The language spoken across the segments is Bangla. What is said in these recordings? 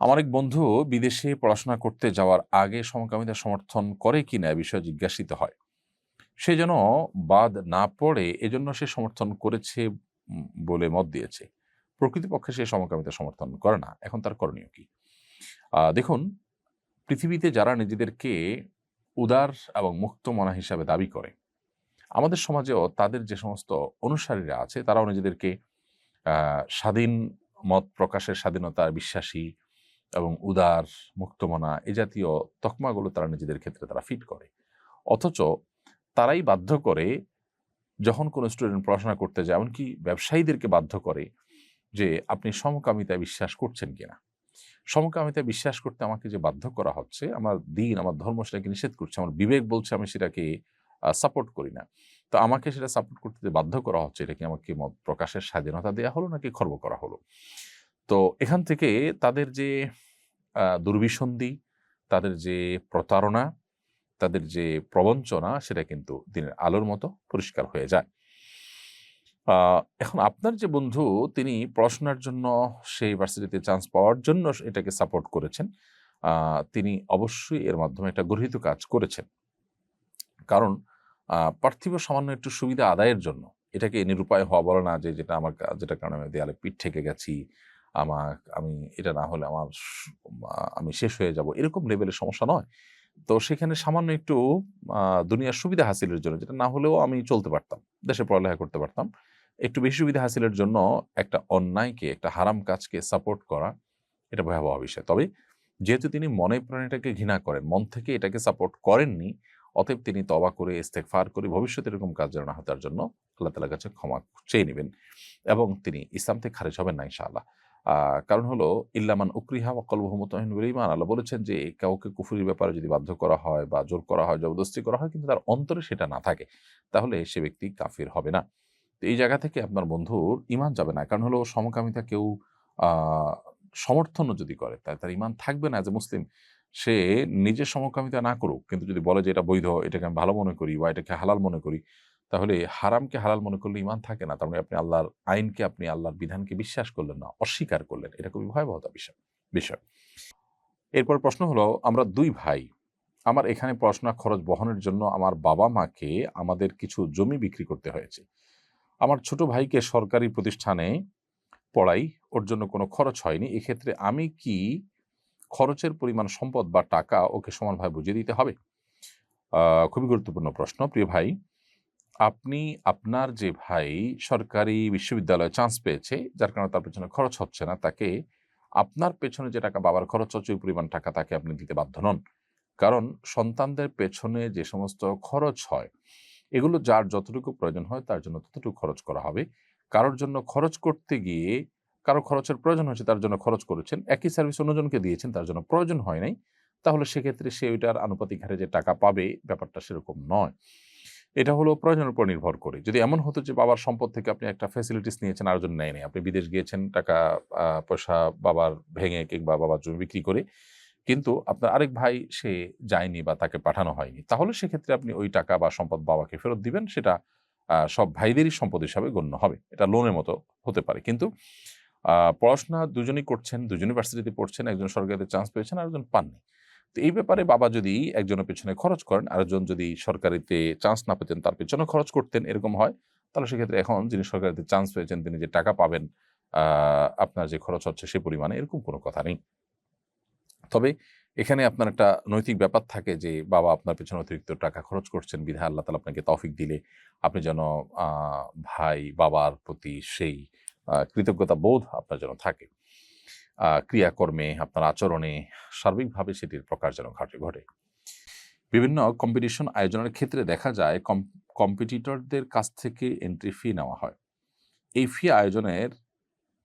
আমার এক বন্ধু বিদেশে পড়াশোনা করতে যাওয়ার আগে সমকামিতা সমর্থন করে কিনা এ বিষয়ে জিজ্ঞাসিত হয়। সে যেন বাদ না পড়ে এজন্য সে সমর্থন করেছে বলে মত দিয়েছে। প্রকৃতপক্ষে সে সমকামিতা সমর্থন করে না। এখন তার করণীয় কি? দেখুন, পৃথিবীতে যারা নিজেদেরকে উদার এবং মুক্ত মনা হিসাবে দাবি করে, আমাদের সমাজেও তাদের যে সমস্ত অনুসারীরা আছে, তারাও নিজেদেরকে স্বাধীন মত প্রকাশের স্বাধীনতার বিশ্বাসী এবং উদার, মুক্তমনা এ জাতীয় তকমাগুলো তারা নিজেদের ক্ষেত্রে তারা ফিট করে। অথচ তারাই বাধ্য করে যখন কোনো স্টুডেন্ট পড়াশোনা করতে যায়, এমনকি ব্যবসায়ীদেরকে বাধ্য করে যে, আপনি সমকামিতায় বিশ্বাস করছেন কিনা? সমকামিতায় বিশ্বাস করতে আমাকে যে বাধ্য করা হচ্ছে, আমার দিন, আমার ধর্ম সেটাকে নিষেধ করছে, আমার বিবেক বলছে আমি সেটাকে সাপোর্ট করি না। তো আমাকে সেটা সাপোর্ট করতে বাধ্য করা হচ্ছে, এটা কি আমাকে মত প্রকাশের স্বাধীনতা দেওয়া হলো নাকি খর্ব করা হলো? তো এখান থেকে তাদের যে দুর্বিসন্ধি, তাদের যে প্রতারণা, তাদের যে প্রবঞ্চনা, সেটা কিন্তু দিনের আলোর মতো পরিষ্কার হয়ে যায়। এখন আপনার যে বন্ধু, তিনি পড়াশোনার জন্য সেই ইউনিভার্সিটিতে চান্স পাওয়ার জন্য এটাকে সাপোর্ট করেছেন। তিনি অবশ্যই এর মাধ্যমে একটা গর্হিত কাজ করেছেন। কারণ পার্থিব সামান্য একটু সুবিধা আদায়ের জন্য, এটাকে নিরুপায় হওয়া বলে না যে, যেটা আমার যেটা কারণে আমি দেয়ালে পিঠ ঠেকে গেছি আমার, আমি, এটা না হলে আমার আমি শেষ হয়ে যাব। এরকম লেভেলের সমস্যা নয়। তো সেখানে সামান্য একটু দুনিয়ার সুবিধা হাসিলের জন্য, যেটা না হলেও আমি চলতে পারতাম, দেশে পড়ালেখা করতে পারতাম। একটু বেশি সুবিধা হাসিলের জন্য একটা অন্যায়কে, একটা হারাম কাজকে সাপোর্ট করা, এটা ভয়াবহ বিষয় তবে যেহেতু তিনি মনে প্রাণীটাকে ঘৃণা করেন, মন থেকে এটাকে সাপোর্ট করেননি, অতএব তিনি তবা করে ইস্তেকফার করে, ভবিষ্যতে এরকম কাজ যেন না হয় তার জন্য আল্লাহ তালার কাছে ক্ষমা চেয়ে নেবেন। এবং তিনি ইসলাম থেকে খারিজ হবেন না ইনশাআল্লাহ। কারণ হলো ইল্লামান উকরিহা ওয়াকল বহুমতহিন ইমান আল্লাহ বলেছেন যে, কাউকে কুফুরির ব্যাপারে যদি বাধ্য করা হয় বা জোর করা হয়, জবরদস্তি করা হয়, কিন্তু তার অন্তরে সেটা না থাকে, তাহলে সে ব্যক্তি কাফির হবে না। তো এই জায়গা থেকে আপনার বন্ধুর ইমান যাবে না। কারণ হলো, সমকামিতা কেউ সমর্থনও যদি করে তাই তার ইমান থাকবে না যে মুসলিম। সে নিজের সমকামিতা না করুক, কিন্তু যদি বলে যে, এটা বৈধ, এটাকে আমি ভালো মনে করি বা এটাকে হালাল মনে করি তাহলে হারামকে হালাল মনে করলে ইমান থাকে না। তার মানে আপনি আল্লাহর আইনকে, আপনি আল্লাহর বিধানকে বিশ্বাস করলেন না, অস্বীকার করলেন। এটা খুবই ভয়াবহতা বিষয় বিষয়। এরপর প্রশ্ন হলো, আমরা দুই ভাই, আমার এখানে পড়াশোনা খরচ বহনের জন্য আমার বাবা মাকে আমাদের কিছু জমি বিক্রি করতে হয়েছে। আমার ছোট ভাইকে সরকারি প্রতিষ্ঠানে পড়াই, ওর জন্য কোনো খরচ হয়নি। এক্ষেত্রে আমি কি খরচের পরিমাণ, সম্পদ বা টাকা ওকে সমানভাবে বুঝিয়ে দিতে হবে? খুবই গুরুত্বপূর্ণ প্রশ্ন, প্রিয় ভাই। আপনি আপনার যে ভাই সরকারি বিশ্ববিদ্যালয়ে চান্স পেয়েছে, যার কারণে তার পেছনে খরচ হচ্ছে না, তাকে আপনার পেছনে যে টাকা বাবার খরচ হচ্ছে, ওই পরিমাণ টাকা তাকে আপনি দিতে বাধ্য নন। কারণ সন্তানদের পেছনে যে সমস্ত খরচ হয়, এগুলো যার যতটুকু প্রয়োজন হয়, তার জন্য ততটুকু খরচ করা হবে। কারোর জন্য খরচ করতে গিয়ে কারও খরচের প্রয়োজন হয়েছে, তার জন্য খরচ করেছেন, একই সার্ভিস অন্যজনকে দিয়েছেন, তার জন্য প্রয়োজন হয় নাই, তাহলে সেক্ষেত্রে সে ওইটার আনুপাতিক হারে যে টাকা পাবে, ব্যাপারটা সেরকম নয়। এটা হলো প্রয়োজনের উপর নির্ভর করে। যদি এমন হতো যে বাবার সম্পদ থেকে আপনি একটা ফ্যাসিলিটিস নিয়েছেন, আরেকজন নেয় নেই আপনি বিদেশ গিয়েছেন, টাকা পয়সা বাবার ভেঙে কিংবা বাবার জমি বিক্রি করে, কিন্তু আপনার আরেক ভাই সে যায়নি বা তাকে পাঠানো হয়নি, তাহলে সেক্ষেত্রে আপনি ওই টাকা বা সম্পদ বাবাকে ফেরত দিবেন, সেটা সব ভাইদেরই সম্পদ হিসাবে গণ্য হবে। এটা লোনের মতো হতে পারে। কিন্তু পড়াশোনা দুজনই করছেন, দুজন ইউনিভার্সিটিতে পড়ছেন, একজন সরকারিতে চান্স পেয়েছেন, আরেকজন পাননি। তো এই ব্যাপারে বাবা যদি একজনের পেছনে খরচ করেন, আরেকজন যদি সরকারিতে চান্স না পেতেন, তার পেছনে খরচ করতেন, এরকম হয়, তাহলে সেক্ষেত্রে এখন যিনি সরকারিতে চান্স পেয়েছেন, তিনি যে টাকা পাবেন আপনার যে খরচ হচ্ছে সে পরিমাণে এরকম কোনো কথা নেই। তবে এখানে আপনার একটা নৈতিক ব্যাপার থাকে যে, বাবা আপনার পেছনে অতিরিক্ত টাকা খরচ করছেন, বিধায় আল্লাহ তালা আপনাকে তৌফিক দিলে, আপনি যেন ভাই, বাবার প্রতি সেই কৃতজ্ঞতা বোধ আপনার যেন থাকে। ক্রিয়াকর্মে আপনার আচরণে সার্বিকভাবে সেটির প্রকাশ যেন ঘটে ঘটে। বিভিন্ন কম্পিটিশন আয়োজনের ক্ষেত্রে দেখা যায় কম্পিটিটরদের কাছ থেকে এন্ট্রি ফি নেওয়া হয়। এই ফি আয়োজনের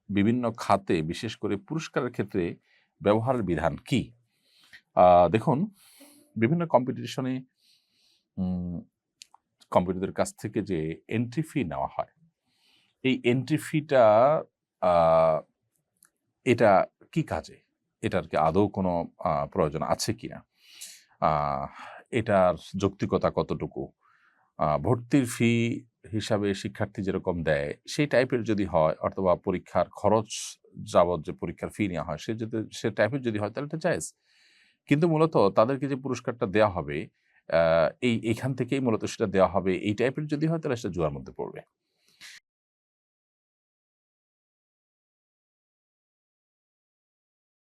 বিভিন্ন খাতে বিশেষ করে পুরস্কারের ক্ষেত্রে ব্যবহারের বিধান কি? দেখুন, বিভিন্ন কম্পিটিশনে কম্পিটিটরদের কাছ থেকে যে এন্ট্রি ফি নেওয়া হয়, এই এন্ট্রি ফিটা এটা কি কাজে? এটার কি আদৌ কোনো প্রয়োজন আছে কিনা? আহ, এটার যৌক্তিকতা কতটুকু? ভর্তির ফি হিসাবে শিক্ষার্থী যেরকম দেয় সেই টাইপের যদি হয় অথবা পরীক্ষার খরচ যাবৎ যে পরীক্ষার ফি নেওয়া হয় সে যদি সে টাইপের যদি হয় তাহলে এটা জায়েজ। কিন্তু মূলত তাদেরকে যে পুরস্কারটা দেওয়া হবে এই এইখান থেকেই মূলত সেটা দেওয়া হবে এই টাইপের যদি হয় তাহলে সেটা জুয়ার মধ্যে পড়বে।